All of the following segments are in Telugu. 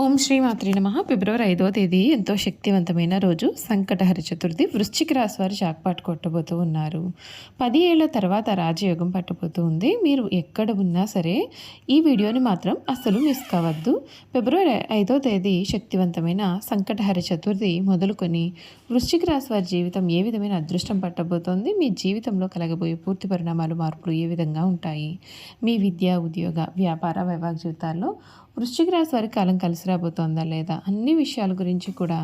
ఓం శ్రీ మాత్రి నమ. ఫిబ్రవరి ఐదవ తేదీ ఎంతో శక్తివంతమైన రోజు. సంకటహర చతుర్థి వృశ్చిక రాశి వారు జాక్పాట్ కొట్టబోతూ ఉన్నారు. పది ఏళ్ళ తర్వాత రాజయోగం పట్టబోతూ ఉంది. మీరు ఎక్కడ ఉన్నా సరే ఈ వీడియోని మాత్రం అస్సలు మిస్ కావద్దు. ఫిబ్రవరి ఐదవ తేదీ శక్తివంతమైన సంకటహర చతుర్థి మొదలుకొని వృశ్చిక రాశి వారి జీవితం ఏ విధమైన అదృష్టం పట్టబోతోంది? మీ జీవితంలో కలగబోయే పూర్తి పరిణామాలు మార్పులు ఏ విధంగా ఉంటాయి? మీ విద్య ఉద్యోగ వ్యాపార వైవాహిక జీవితాల్లో వృశ్చిక రాశి వారికి కాలం కలిసి రాబోతోందా లేదా అన్ని విషయాల గురించి కూడా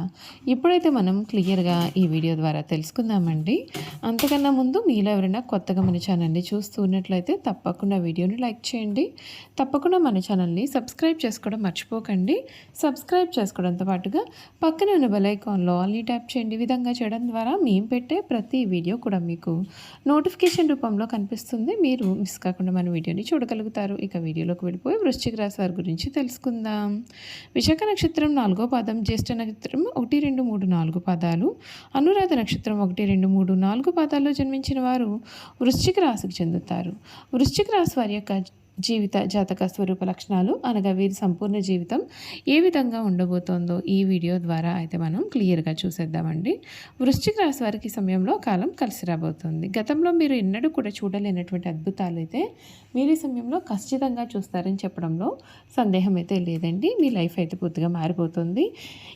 ఇప్పుడైతే మనం క్లియర్గా ఈ వీడియో ద్వారా తెలుసుకుందామండి. అంతకన్నా ముందు మీలో ఎవరైనా కొత్తగా మన ఛానల్ని చూస్తూ ఉన్నట్లయితే తప్పకుండా వీడియోని లైక్ చేయండి. తప్పకుండా మన ఛానల్ని సబ్స్క్రైబ్ చేసుకోవడం మర్చిపోకండి. సబ్స్క్రైబ్ చేసుకోవడంతో పాటుగా పక్కన ఉన్న బెలైకాన్లో ఆల్ని ట్యాప్ చేయండి. విధంగా చేయడం ద్వారా మేము పెట్టే ప్రతి వీడియో కూడా మీకు నోటిఫికేషన్ రూపంలో కనిపిస్తుంది. మీరు మిస్ కాకుండా మన వీడియోని చూడగలుగుతారు. ఇక వీడియోలోకి వెళ్ళిపోయి వృశ్చిక రాశి వారి గురించి తెలుసుకుందాం. విశాఖ నక్షత్రం నాలుగో పాదం జ్యేష్ఠ నక్షత్రం ఒకటి రెండు మూడు నాలుగు పాదాలు. అనురాధ నక్షత్రం ఒకటి రెండు మూడు నాలుగు పాదాల్లో జన్మించిన వారు వృశ్చిక రాశికి చెందుతారు. వృశ్చిక రాశి వారి యొక్క జీవిత జాతక స్వరూప లక్షణాలు అనగా వీరి సంపూర్ణ జీవితం ఏ విధంగా ఉండబోతోందో ఈ వీడియో ద్వారా అయితే మనం క్లియర్గా చూసేద్దామండి. వృశ్చిక రాశి వారికి సమయంలో కాలం కలిసి రాబోతుంది. గతంలో మీరు ఎన్నడూ కూడా చూడలేనటువంటి అద్భుతాలు అయితే మీరు ఈ సమయంలో ఖచ్చితంగా చూస్తారని చెప్పడంలో సందేహం అయితే లేదండి. మీ లైఫ్ అయితే పూర్తిగా మారిపోతుంది.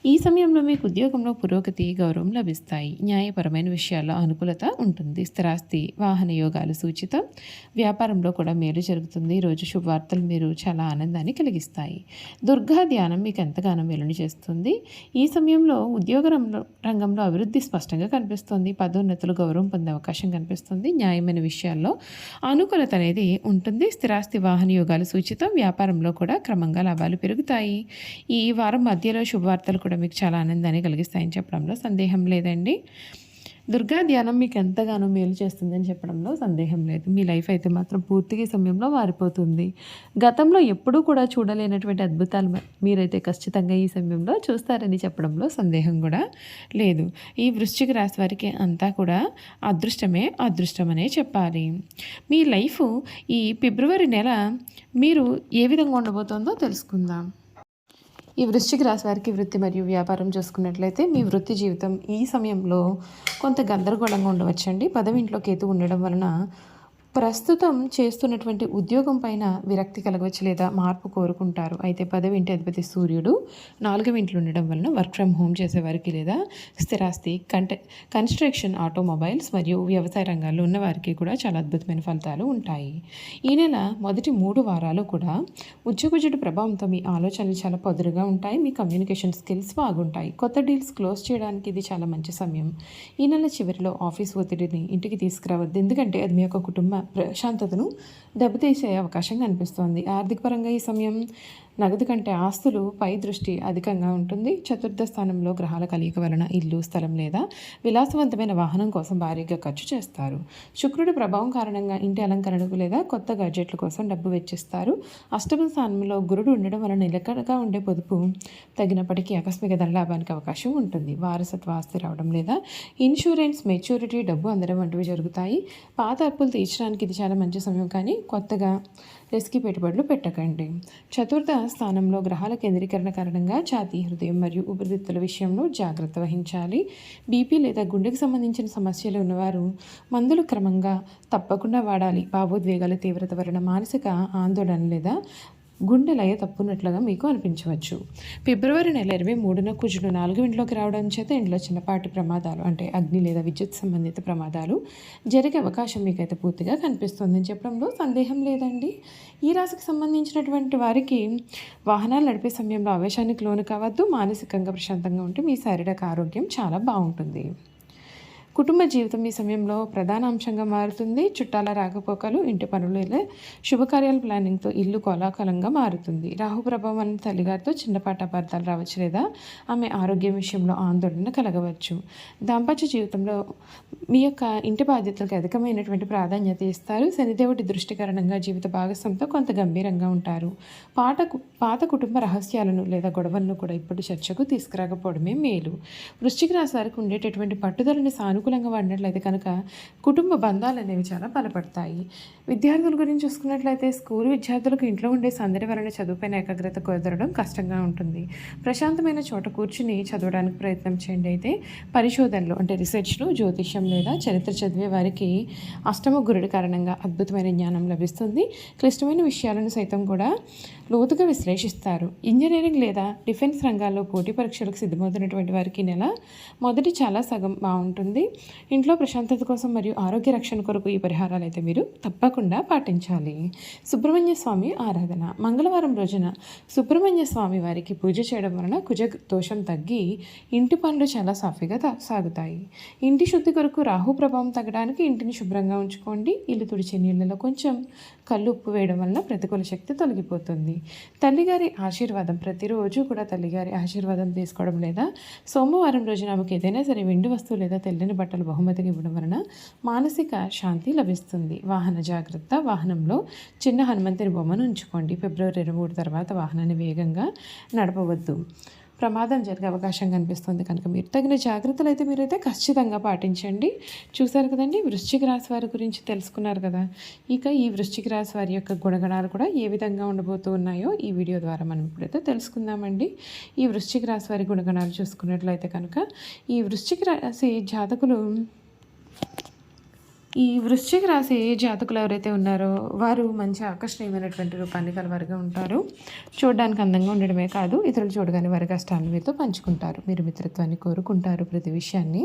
ఈ సమయంలో మీకు ఉద్యోగంలో పురోగతి గౌరవం లభిస్తాయి. న్యాయపరమైన విషయాల్లో అనుకూలత ఉంటుంది. స్థిరాస్తి వాహన యోగాలు సూచితం. వ్యాపారంలో కూడా మేలు జరుగుతుంది. ఈరోజు శుభవార్తలు మీరు చాలా ఆనందాన్ని కలిగిస్తాయి. దుర్గా ధ్యానం మీకు ఎంతగానో వెలుని చేస్తుంది. ఈ సమయంలో ఉద్యోగ రంగంలో రంగంలో అభివృద్ధి స్పష్టంగా కనిపిస్తుంది. పదోన్నతులు గౌరవం పొందే అవకాశం కనిపిస్తుంది. న్యాయమైన విషయాల్లో అనుకూలత అనేది ఉంటుంది. స్థిరాస్తి వాహన యోగాలు సూచితం. వ్యాపారంలో కూడా క్రమంగా లాభాలు పెరుగుతాయి. ఈ వారం మధ్యలో శుభవార్తలు కూడా మీకు చాలా ఆనందాన్ని కలిగిస్తాయని చెప్పడంలో సందేహం లేదండి. దుర్గా ధ్యానం మీకు ఎంతగానో మేలు చేస్తుందని చెప్పడంలో సందేహం లేదు. మీ లైఫ్ అయితే మాత్రం పూర్తిగా ఈ సమయంలో మారిపోతుంది. గతంలో ఎప్పుడూ కూడా చూడలేనటువంటి అద్భుతాలు మీరైతే ఖచ్చితంగా ఈ సమయంలో చూస్తారని చెప్పడంలో సందేహం కూడా లేదు. ఈ వృశ్చిక రాశి వారికి అంతా కూడా అదృష్టమే అదృష్టమనే చెప్పాలి. మీ లైఫ్ ఈ ఫిబ్రవరి నెల మీరు ఏ విధంగా ఉండబోతోందో తెలుసుకుందాం. ఈ వృశ్చిక రాశి వారికి వృత్తి మరియు వ్యాపారం చూసుకున్నట్లయితే మీ వృత్తి జీవితం ఈ సమయంలో కొంత గందరగోళంగా ఉండవచ్చండి. పదవి ఇంట్లో కేతు ఉండడం వలన ప్రస్తుతం చేస్తున్నటువంటి ఉద్యోగం పైన విరక్తి కలగవచ్చు లేదా మార్పు కోరుకుంటారు? అయితే పదవి ఇంటి అధిపతి సూర్యుడు నాలుగవ ఇంట్లో ఉండడం వలన వర్క్ ఫ్రమ్ హోమ్ చేసేవారికి లేదా స్థిరాస్తి కంట కన్స్ట్రక్షన్ ఆటోమొబైల్స్ మరియు వ్యవసాయ రంగాల్లో ఉన్న వారికి కూడా చాలా అద్భుతమైన ఫలితాలు ఉంటాయి. ఈ నెల మొదటి మూడు వారాలు కూడా ఉద్యోగజుడు ప్రభావంతో మీ ఆలోచనలు చాలా పొదురుగా ఉంటాయి. మీ కమ్యూనికేషన్ స్కిల్స్ బాగుంటాయి. కొత్త డీల్స్ క్లోజ్ చేయడానికి ఇది చాలా మంచి సమయం. ఈ నెల చివరిలో ఆఫీస్ ఒత్తిడిని ఇంటికి తీసుకురావద్దు. ఎందుకంటే అది మీ యొక్క కుటుంబ ప్రశాంతతను దెబ్బతీసే అవకాశం కనిపిస్తోంది. ఆర్థిక పరంగా ఈ సమయం నగదు కంటే ఆస్తులు పై దృష్టి అధికంగా ఉంటుంది. చతుర్థ స్థానంలో గ్రహాల కలయిక వలన ఇల్లు స్థలం లేదా విలాసవంతమైన వాహనం కోసం భారీగా ఖర్చు చేస్తారు. శుక్రుడి ప్రభావం కారణంగా ఇంటి అలంకరణకు లేదా కొత్త గడ్జెట్ల కోసం డబ్బు వెచ్చిస్తారు. అష్టమ స్థానంలో గురుడు ఉండడం వలన నిలకడగా ఉండే పొదుపు తగినప్పటికీ ఆకస్మిక ధనలాభానికి అవకాశం ఉంటుంది. వారసత్వ ఆస్తి రావడం లేదా ఇన్సూరెన్స్ మెచ్యూరిటీ డబ్బు అందడం వంటివి జరుగుతాయి. పాత అప్పులు తీర్చడానికి ఇది చాలా మంచి సమయం కానీ కొత్తగా రిస్కీ పెట్టుబడులు పెట్టకండి. చతుర్థ స్థానంలో గ్రహాల కేంద్రీకరణ కారణంగా ఛాతీ హృదయం మరియు ఊపిరితిత్తుల విషయంలో జాగ్రత్త వహించాలి. బీపీ లేదా గుండెకు సంబంధించిన సమస్యలు ఉన్నవారు మందులు క్రమంగా తప్పకుండా వాడాలి. భావోద్వేగాల తీవ్రత వలన మానసిక ఆందోళన లేదా గుండె లయ తప్పున్నట్లుగా మీకు అనిపించవచ్చు. ఫిబ్రవరి నెల ఇరవై మూడున కుజులు నాలుగు ఇంట్లోకి రావడం చేత ఇంట్లో చిన్నపాటి ప్రమాదాలు అంటే అగ్ని లేదా విద్యుత్ సంబంధిత ప్రమాదాలు జరిగే అవకాశం మీకైతే పూర్తిగా కనిపిస్తుందని చెప్పడంలో సందేహం లేదండి. ఈ రాశికి సంబంధించినటువంటి వారికి వాహనాలు నడిపే సమయంలో ఆవేశానికి లోను కావద్దు మానసికంగా ప్రశాంతంగా ఉంటే మీ శారీరక ఆరోగ్యం చాలా బాగుంటుంది. కుటుంబ జీవితం ఈ సమయంలో ప్రధాన అంశంగా మారుతుంది. చుట్టాల రాకపోకలు ఇంటి పనులు లేదా శుభకార్యాల ప్లానింగ్తో ఇల్లు కోలాహలంగా మారుతుంది. రాహు ప్రభావం అనే తల్లిగారితో చిన్నపాటి అపార్థాలు రావచ్చు లేదా ఆమె ఆరోగ్యం విషయంలో ఆందోళన కలగవచ్చు. దాంపత్య జీవితంలో మీ యొక్క ఇంటి బాధ్యతలకు అధికమైనటువంటి ప్రాధాన్యత ఇస్తారు. శనిదేవుడి దృష్టి కారణంగా జీవిత భాగస్వామితో కొంత గంభీరంగా ఉంటారు. పాట పాత కుటుంబ రహస్యాలను లేదా గొడవలను కూడా ఇప్పుడు చర్చకు తీసుకురాకపోవడమే మేలు. వృశ్చిక రాశి వారికి ఉండేటటువంటి పట్టుదలని సాను అనుకూలంగా వాడినట్లయితే కనుక కుటుంబ బంధాలు అనేవి చాలా బలపడతాయి. విద్యార్థుల గురించి చూసుకున్నట్లయితే స్కూల్ విద్యార్థులకు ఇంట్లో ఉండే సందడి వలన చదువుపైన ఏకాగ్రత కుదరడం కష్టంగా ఉంటుంది. ప్రశాంతమైన చోట కూర్చుని చదవడానికి ప్రయత్నం చేయండి. అయితే పరిశోధనలు అంటే రీసెర్చ్లు జ్యోతిష్యం లేదా చరిత్ర చదివే వారికి అష్టమ గురుడి కారణంగా అద్భుతమైన జ్ఞానం లభిస్తుంది. క్లిష్టమైన విషయాలను సైతం కూడా లోతుగా విశ్లేషిస్తారు. ఇంజనీరింగ్ లేదా డిఫెన్స్ రంగాల్లో పోటీ పరీక్షలకు సిద్ధమవుతున్నటువంటి వారికి నెల మొదటి చాలా సగం బాగుంటుంది. ఇంట్లో ప్రశాంతత కోసం మరియు ఆరోగ్య రక్షణ కొరకు ఈ పరిహారాలు అయితే మీరు తప్పకుండా పాటించాలి. సుబ్రహ్మణ్య స్వామి ఆరాధన. మంగళవారం రోజున సుబ్రహ్మణ్య స్వామి వారికి పూజ చేయడం వలన కుజ దోషం తగ్గి ఇంటి పనులు చాలా సాఫీగా సాగుతాయి. ఇంటి శుద్ధి కొరకు రాహు ప్రభావం తగ్గడానికి ఇంటిని శుభ్రంగా ఉంచుకోండి. ఇల్లు తుడిచే నీళ్ళలో కొంచెం కళ్ళు ఉప్పు వేయడం వలన ప్రతికూల శక్తి తొలగిపోతుంది. తల్లిగారి ఆశీర్వాదం ప్రతిరోజు కూడా తల్లిగారి ఆశీర్వాదం తీసుకోవడం లేదా సోమవారం రోజున ఆమెకు ఏదైనా సరే వెండి వస్తువు లేదా తెల్లని బట్టలు బహుమతిగా ఇవ్వడం వలన మానసిక శాంతి లభిస్తుంది. వాహన జాగ్రత్త వాహనంలో చిన్న హనుమంతుని బొమ్మను ఉంచుకోండి. ఫిబ్రవరి ఇరవై మూడు తర్వాత వాహనాన్ని వేగంగా నడపవద్దు. ప్రమాదం జరిగే అవకాశం కనిపిస్తుంది కనుక మీరు తగిన జాగ్రత్తలు అయితే మీరైతే ఖచ్చితంగా పాటించండి. చూసారు కదండి వృశ్చిక రాశి వారి గురించి తెలుసుకున్నారు కదా. ఇక ఈ వృశ్చిక రాశి వారి యొక్క గుణగణాలు కూడా ఏ విధంగా ఉండబోతూ ఉన్నాయో ఈ వీడియో ద్వారా మనం ఇప్పుడైతే తెలుసుకుందామండి. ఈ వృశ్చిక రాశి వారి గుణగణాలు చూసుకున్నట్లయితే కనుక ఈ వృశ్చిక రాశి జాతకులు ఈ వృశ్చిక రాశి జాతకులు ఎవరైతే ఉన్నారో వారు మంచి ఆకర్షణీయమైనటువంటి రూపాన్ని కలవారుగా ఉంటారు. చూడడానికి అందంగా ఉండడమే కాదు ఇతరులు చూడగానే వారి కష్టాలను మీతో పంచుకుంటారు. మీరు మిత్రత్వాన్ని కోరుకుంటారు ప్రతి విషయాన్ని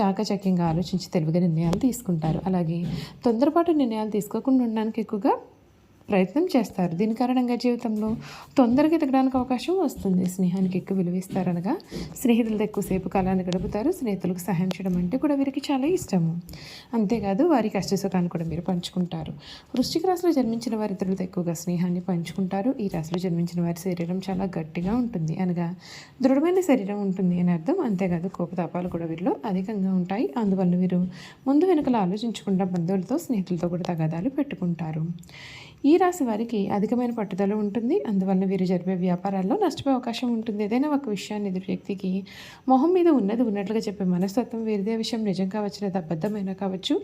చాకచక్యంగా ఆలోచించి తెలివిగా నిర్ణయాలు తీసుకుంటారు. అలాగే తొందరపాటు నిర్ణయాలు తీసుకోకుండా ఉండడానికి ఎక్కువగా ప్రయత్నం చేస్తారు. దీని కారణంగా జీవితంలో తొందరగా ఎదగడానికి అవకాశం వస్తుంది. స్నేహానికి ఎక్కువ విలువిస్తారనగా స్నేహితులతో ఎక్కువసేపు కాలాన్ని గడుపుతారు. స్నేహితులకు సహాయం చేయడం అంటే కూడా వీరికి చాలా ఇష్టము. అంతేకాదు వారి కష్ట సుఖాన్ని కూడా మీరు పంచుకుంటారు. వృష్టిక రాశిలో జన్మించిన వారి ఇతరులతో ఎక్కువగా స్నేహాన్ని పంచుకుంటారు. ఈ రాశిలో జన్మించిన వారి శరీరం చాలా గట్టిగా ఉంటుంది. అనగా దృఢమైన శరీరం ఉంటుంది అని అర్థం. అంతేకాదు కోపతాపాలు కూడా వీరిలో అధికంగా ఉంటాయి. అందువల్ల వీరు ముందు వెనుకలు ఆలోచించకుండా బంధువులతో స్నేహితులతో కూడా తగాదాలు పెట్టుకుంటారు. ఈ రాశి వారికి అధికమైన పట్టుదల ఉంటుంది. అందువల్ల వీరు జరిపే వ్యాపారాల్లో నష్టపోయే అవకాశం ఉంటుంది. ఏదైనా ఒక విషయాన్ని ఎదురు వ్యక్తికి మొహం మీద ఉన్నది ఉన్నట్లుగా చెప్పే మనస్తత్వం వీరిదే విషయం. నిజం కావచ్చు లేదా అబద్ధమైనా కావచ్చు.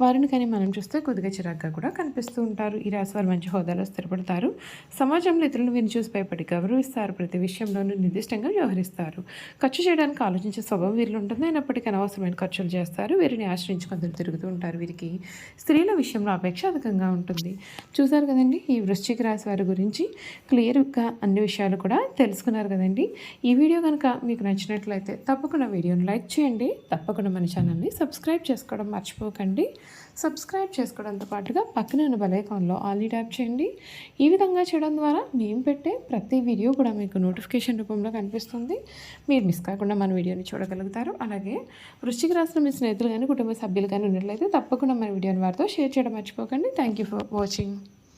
వారిని కానీ మనం చూస్తే కొద్దిగా చిరాగ్గా కూడా కనిపిస్తూ ఉంటారు. ఈ రాశి వారు మంచి హోదాలో స్థిరపడతారు. సమాజంలో ఇతరులను వీరిని చూసి భయపడి గౌరవిస్తారు. ప్రతి విషయంలోనూ నిర్దిష్టంగా వ్యవహరిస్తారు. ఖర్చు చేయడానికి ఆలోచించే స్వభావం వీరిలో ఉంటుంది. అయినప్పటికీ అనవసరమైన ఖర్చులు చేస్తారు. వీరిని ఆశ్రయించి కొందరు తిరుగుతూ ఉంటారు. వీరికి స్త్రీల విషయంలో అపేక్ష అధికంగా ఉంటుంది. చూసారు కదండి ఈ వృశ్చిక రాశి వారి గురించి క్లియర్గా అన్ని విషయాలు కూడా తెలుసుకున్నారు కదండి. ఈ వీడియో కనుక మీకు నచ్చినట్లయితే తప్పకుండా వీడియోని లైక్ చేయండి. తప్పకుండా మన ఛానల్ని సబ్స్క్రైబ్ చేసుకోవడం మర్చిపోకండి. సబ్స్క్రైబ్ చేసుకోవడంతో పాటుగా పక్కన ఉన్న బలైకాన్లో ఆల్ని ట్యాప్ చేయండి. ఈ విధంగా చేయడం ద్వారా మేము పెట్టే ప్రతి వీడియో కూడా మీకు నోటిఫికేషన్ రూపంలో కనిపిస్తుంది. మీరు మిస్ కాకుండా మన వీడియోని చూడగలుగుతారు. అలాగే వృశ్చిక రాసిన మీ స్నేహితులు కానీ కుటుంబ సభ్యులు కానీ ఉన్నట్లయితే తప్పకుండా మన వీడియోని వారితో షేర్ చేయడం మర్చిపోకండి. Thank you for watching.